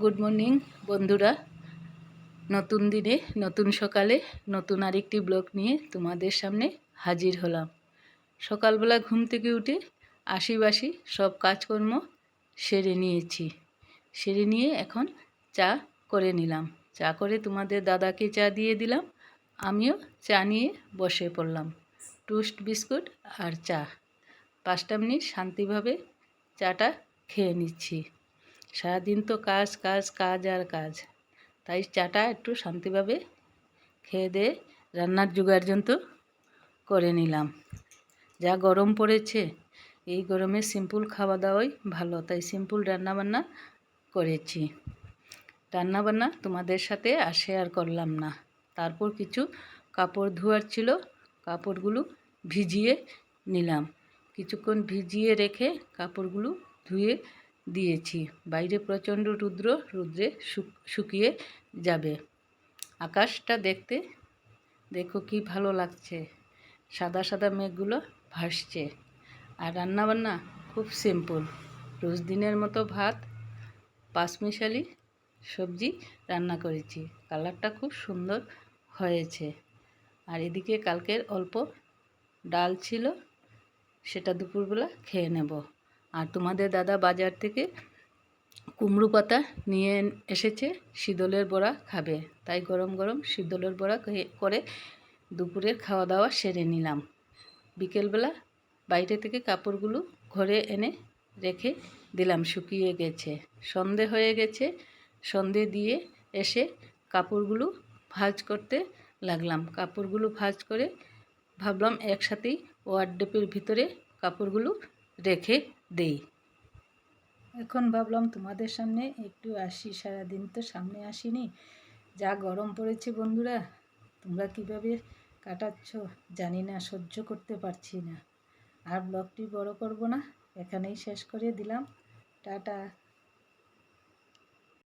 Good morning বন্ধুরা। নতুন দিনে, নতুন সকালে, নতুন আরেকটি ব্লগ নিয়ে তোমাদের সামনে হাজির হলাম। সকালবেলা ঘুম থেকে উঠে আশিবাসি সব কাজকর্ম সেরে নিয়েছি। সেরে নিয়ে এখন চা করে নিলাম। চা করে তোমাদের দাদাকে চা দিয়ে দিলাম। আমিও চা নিয়ে বসে পড়লাম। টোস্ট বিস্কুট আর চা। পাঁচটা মিনিট শান্তিভাবে চাটা খেয়ে নিচ্ছি। সারাদিন তো কাজ কাজ কাজ আর কাজ। তাই চাটা একটু শান্তিভাবে খেয়ে দিয়ে রান্নার জোগাড় যন্ত্র করে নিলাম। যা গরম পড়েছে, এই গরমে সিম্পল খাওয়া দাওয়াই ভালো। তাই সিম্পল রান্নাবান্না করেছি। রান্নাবান্না তোমাদের সাথে আর শেয়ার করলাম না। তারপর কিছু কাপড় ধোয়ার ছিল, কাপড়গুলো ভিজিয়ে নিলাম। কিছুক্ষণ ভিজিয়ে রেখে কাপড়গুলো ধুয়ে দিয়েছি। বাইরে প্রচণ্ড রুদ্র, রুদ্রে শুকিয়ে যাবে। আকাশটা দেখতে, দেখো কি ভালো লাগছে। সাদা সাদা মেঘগুলো ভাসছে। আর রান্নাবান্না খুব সিম্পল। রোজ দিনের মতো ভাত পাঁচমিশালি সবজি রান্না করেছি। কালারটা খুব সুন্দর হয়েছে। আর এদিকে কালকের অল্প ডাল ছিল, সেটা দুপুরবেলা খেয়ে নেব। আর তোমাদের দাদা বাজার থেকে কুমড়ো পাতা নিয়ে এসেছে, শীতলের বড়া খাবে। তাই গরম গরম শীতলের বড়া করে দুপুরের খাওয়া দাওয়া সেরে নিলাম। বিকেলবেলা বাইরে থেকে কাপড়গুলো ঘরে এনে রেখে দিলাম, শুকিয়ে গেছে। সন্ধে হয়ে গেছে, সন্ধে দিয়ে এসে কাপড়গুলো ভাজ করতে লাগলাম। কাপড়গুলো ভাজ করে ভাবলাম একসাথেই ওয়ার্ডেপের ভিতরে কাপড়গুলো রেখে দেই। এখন ভাবলাম তোমাদের সামনে একটু আসি, সারাদিন তো সামনে আসিনি। যা গরম পড়েছে বন্ধুরা, তোমরা কীভাবে কাটাচ্ছ জানি না, সহ্য করতে পারছি না। আর ব্লগটি বড় করব না, এখানেই শেষ করে দিলাম। টাটা।